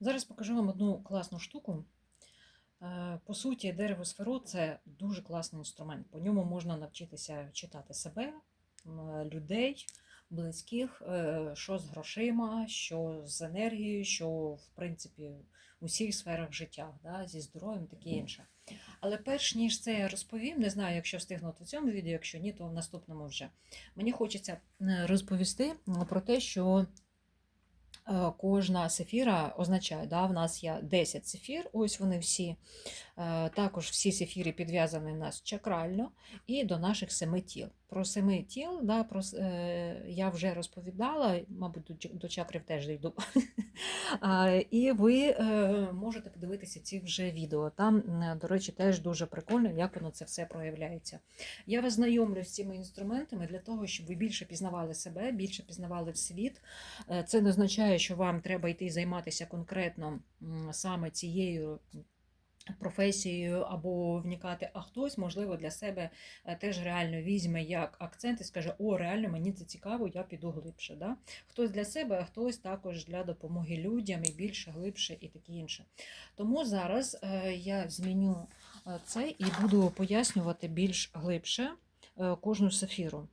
Зараз покажу вам одну класну штуку. Е, По суті, дерево сферо це дуже класний інструмент. По ньому можна навчитися читати себе, людей, близьких, е, що з грошима, що з енергією, що в принципі у всіх сферах життя, да, зі здоров'ям таке інше. Але перш ніж це я розповім, не знаю, якщо встигну в цьому відео, якщо ні, то в наступному вже. Мені хочеться е, розповісти про те, що Кожна сефіра означає, да, в нас є 10 сефір, ось вони всі. Е, Також всі сефіри підв'язані в нас чакрально і до наших семи тіл. Про семи тіл да, про, е, я вже розповідала, мабуть, до, чакрів теж йду. І ви е, можете подивитися ці вже відео. Там, до речі, теж дуже прикольно, як воно це все проявляється. Я вас знайомлю з цими інструментами для того, щоб ви більше пізнавали себе, більше пізнавали світ. Е, Це не означає, що вам треба йти займатися конкретно саме цією професією або вникати, а хтось, можливо, для себе е, теж реально візьме як акцент і скаже: О, реально мені це цікаво, я піду глибше. Да? Хтось для себе, а хтось також для допомоги людям і більше, глибше і таке інше. Тому зараз е, я зміню е, це і буду пояснювати більш глибше кожну сефіру.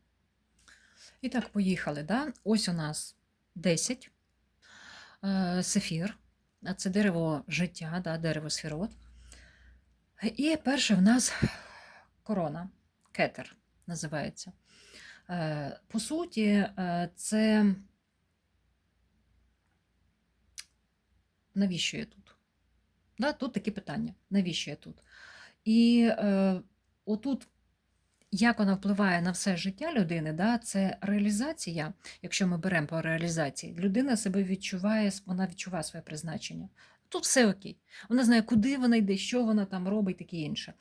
І так, поїхали. Да? Ось у нас 10 е, сефір. А Це дерево життя, да, дерево сферот. І перше в нас корона, кетер називається. Е, По суті, е, це навіщо я тут? Да, тут такі питання. Навіщо я тут? І е, отут, як вона впливає на все життя людини, да, це реалізація, якщо ми беремо по реалізації, людина себе відчуває, вона відчуває своє призначення. Тут все окей. Вона знає, куди вона йде, що вона там робить, таке інше.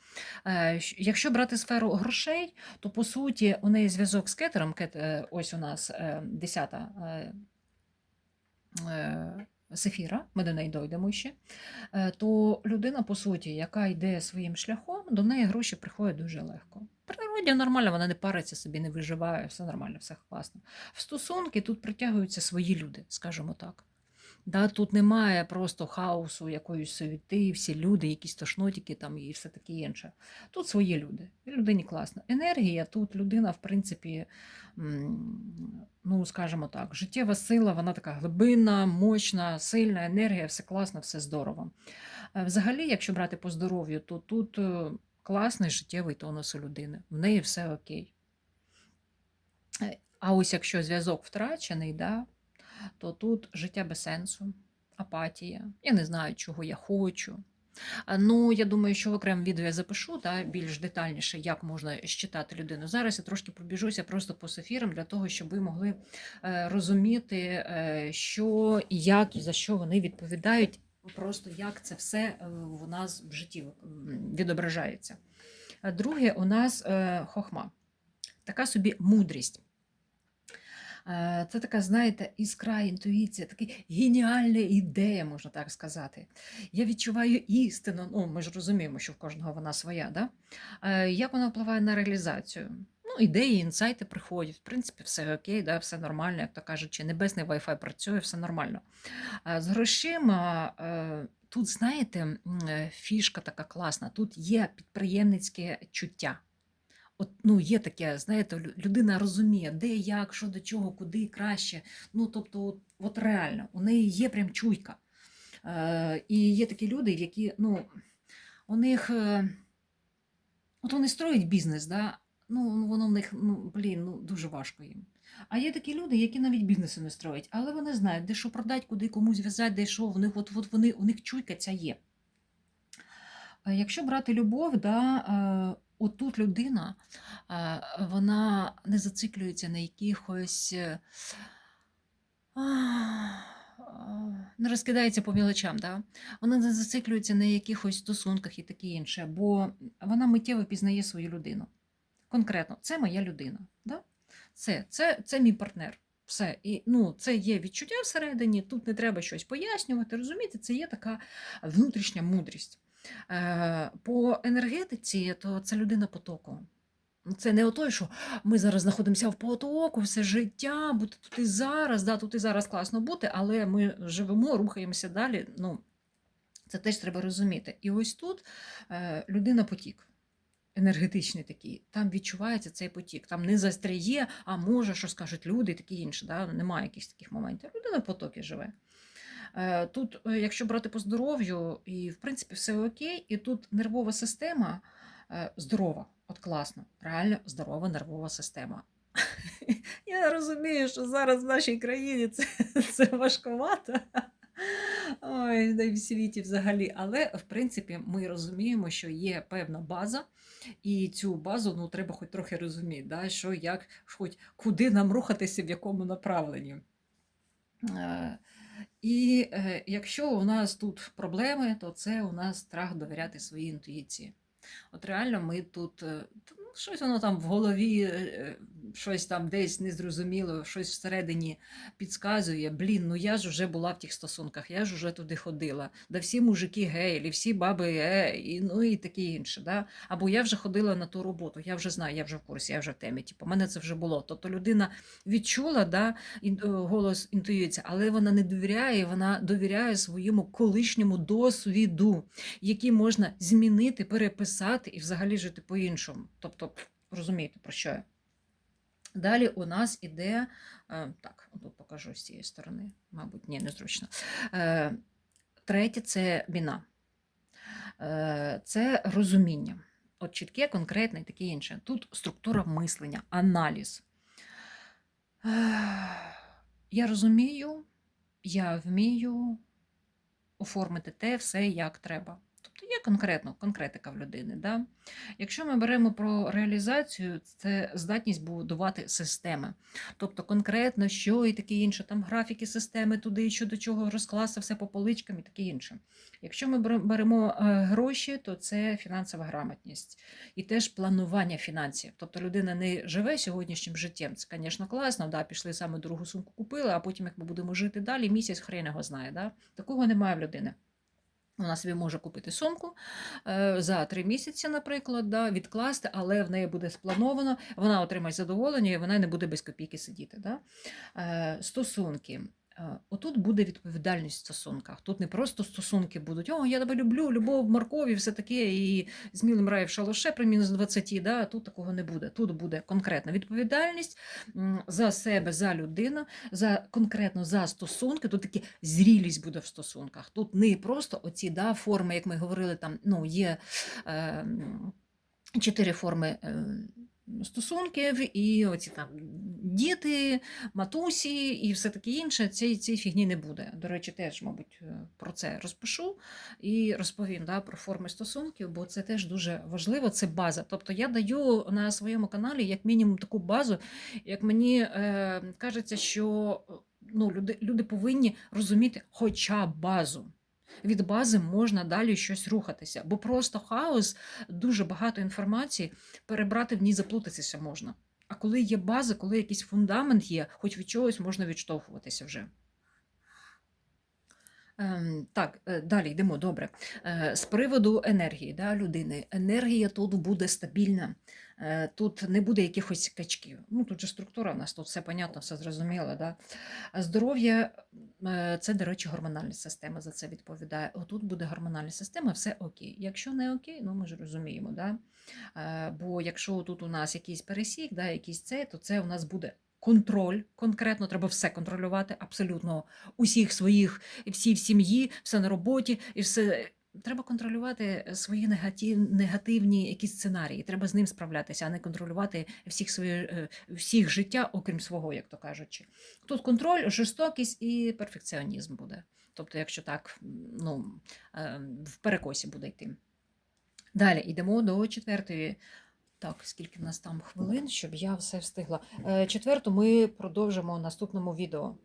Е, Якщо брати сферу грошей, то по суті у неї зв'язок з кетером, кет, е, ось у нас е, 10 е, сефіра, ми до неї дойдемо ще, то людина, по суті, яка йде своїм шляхом, до неї гроші приходять дуже легко. Природі нормально, вона не париться собі, не виживає, все нормально, все класно. В стосунки тут притягуються свої люди, скажімо так. Да, тут немає просто хаосу, якоїсь суєти, всі люди, якісь тошнотики там і все таке інше. Тут свої люди. Людині класно. Енергія тут людина, в принципі, ну, скажімо так, життєва сила, вона така глибинна, мощна, сильна енергія, все класно, все здорово. Е, Взагалі, якщо брати по здоров'ю, то тут е, класний життєвий тонус у людини. В неї все окей. Е, А ось якщо зв'язок втрачений, да, то тут життя без сенсу, апатія. Я не знаю, чого я хочу. Ну, я думаю, що в окремому відео я запишу та, більш детальніше, як можна щитати людину. Зараз я трошки пробіжуся просто по сефірам для того, щоб ви могли е, розуміти, е, що і як і за що вони відповідають, просто як це все е, у нас в житті відображається. А Друге, у нас е, хохма, така собі мудрість. Е, Це така, знаєте, іскра, інтуїція, така геніальна ідея, можна так сказати. Я відчуваю істину. Ну, ми ж розуміємо, що в кожного вона своя. Да? Е, Як вона впливає на реалізацію? Ну, ідеї, інсайти приходять. В принципі, все окей, да, все нормально, як то кажуть, чи небесний Wi-Fi працює, все нормально. А З грошима. е, Тут, знаєте, е, фішка така класна, тут є підприємницьке чуття. От, ну, є таке, знаєте, людина розуміє, де, як, що до чого, куди краще. Ну, тобто, от, от реально, у неї є прям чуйка. Е, і є такі люди, які, ну, у них, е, от вони строять бізнес, да? Ну, ну, воно в них, ну, блін, ну, дуже важко їм. А є такі люди, які навіть бізнесу не строять, але вони знають, де що продати, куди комусь зв'язати, де що, в них, от, от вони, у них чуйка ця є. Якщо брати любов, да, е, отут людина, е, вона не зациклюється на якихось. е, Не розкидається по мілочам, да? вона не зациклюється на якихось стосунках і таке інше, бо вона миттєво пізнає свою людину. Конкретно, це моя людина. Да? Це, це, це мій партнер. Все. І, ну, це є відчуття всередині, тут не треба щось пояснювати. Розумієте, це є така внутрішня мудрість. Е, По енергетиці, то це людина потоку. Це не отой, що ми зараз знаходимося в потоку, все життя, бути тут і зараз, да, тут і зараз класно бути, але ми живемо, рухаємося далі. Ну, це теж треба розуміти. І ось тут е, людина потік. Енергетичний такий, там відчувається цей потік, там не застряє, а може, що скажуть люди і таке інше. Да? Немає якихось таких моментів. Людина в потокі живе. Е, Тут, е, якщо брати по здоров'ю, і в принципі все окей, і тут нервова система е, здорова, от класно, реально здорова нервова система. Я розумію, що зараз в нашій країні це, це важковато. Ой, в світі взагалі. Але в принципі ми розуміємо, що є певна база, і цю базу ну, треба хоч трохи розуміти, да, що як, хоч куди нам рухатися, в якому направленні. Е, І е, якщо у нас тут проблеми, то це у нас страх довіряти своїй інтуїції. От реально ми тут е, щось воно там в голові, е, е, щось там десь незрозуміло, щось всередині підказує. Блін, ну я ж вже була в тих стосунках, я ж уже туди ходила. Да всі мужики гейлі, всі баби е, і, ну і таке інше. Да? Або я вже ходила на ту роботу, я вже знаю, я вже в курсі, я вже в темі. Типу, мене це вже було. Тобто людина відчула да, е, голос інтуїції, але вона не довіряє, вона довіряє своєму колишньому досвіду, який можна змінити, переписати і взагалі жити по-іншому. Тобто, розумієте, про що я? Далі у нас іде, е, так, тут покажу з цієї сторони, мабуть, ні, незручно. Е, Третє це біна. Е, Це розуміння. От чітке, конкретне і таке інше. Тут структура мислення, аналіз. Я розумію, я вмію оформити те все як треба. Тобто є конкретно конкретика в людини. Да? Якщо ми беремо про реалізацію, це здатність будувати системи. Тобто конкретно, що і таке інше, там графіки системи туди, що до чого розкласти все по поличкам і таке інше. Якщо ми беремо е, гроші, то це фінансова грамотність і теж планування фінансів. Тобто людина не живе сьогоднішнім життям. Це, звісно, класно, да, пішли саме другу сумку купили, а потім, як ми будемо жити далі, місяць хрен його знає. Да? Такого немає в людини. Вона собі може купити сумку е, за три місяці, наприклад, да, відкласти, але в неї буде сплановано, вона отримає задоволення і вона не буде без копійки сидіти. Да? Е, Стосунки. Е, Отут буде відповідальність в стосунках. Тут не просто стосунки будуть, о, я тебе люблю, любов, моркові, все таке, і з мілим рай в шалоше при мінус 20, да? тут такого не буде. Тут буде конкретна відповідальність за себе, за людину, за конкретно за стосунки. Тут такі зрілість буде в стосунках. Тут не просто оці да, форми, як ми говорили, там ну, є е, чотири форми. Е, Стосунків і оці там діти, матусі і все таке інше, цієї цієї фігні не буде. До речі, теж, мабуть, е, про це розпишу і розповім да, про форми стосунків, бо це теж дуже важливо, це база. Тобто я даю на своєму каналі як мінімум таку базу, як мені е, кажеться, що ну, люди, люди повинні розуміти хоча б базу. Від бази можна далі щось рухатися, бо просто хаос, дуже багато інформації, перебрати в ній заплутатися можна. А коли є база, коли якийсь фундамент є, хоч від чогось можна відштовхуватися вже. Ем, так, е, далі йдемо добре. Е, з приводу енергії да, людини. Енергія тут буде стабільна, е, тут не буде якихось качків. Ну, тут же структура у нас, тут все понятно, все зрозуміло. Да? Здоров'я це, до речі, гормональна система за це відповідає. Отут буде гормональна система, все окей. Якщо не окей, ну ми ж розуміємо. Да? Бо якщо тут у нас якийсь пересік, да, якийсь це, то це у нас буде. Контроль конкретно треба все контролювати, абсолютно усіх своїх, всі в сім'ї, все на роботі, і все. Треба контролювати свої негатив, негативні якісь сценарії. Треба з ним справлятися, а не контролювати всіх своє, е, всіх життя, окрім свого, як то кажучи. Тут контроль, жорстокість і перфекціонізм буде. Тобто, якщо так, ну, е, в перекосі буде йти. Далі йдемо до четвертої. Так, скільки в нас там хвилин, щоб я все встигла. Е, Четверту ми продовжимо в наступному відео.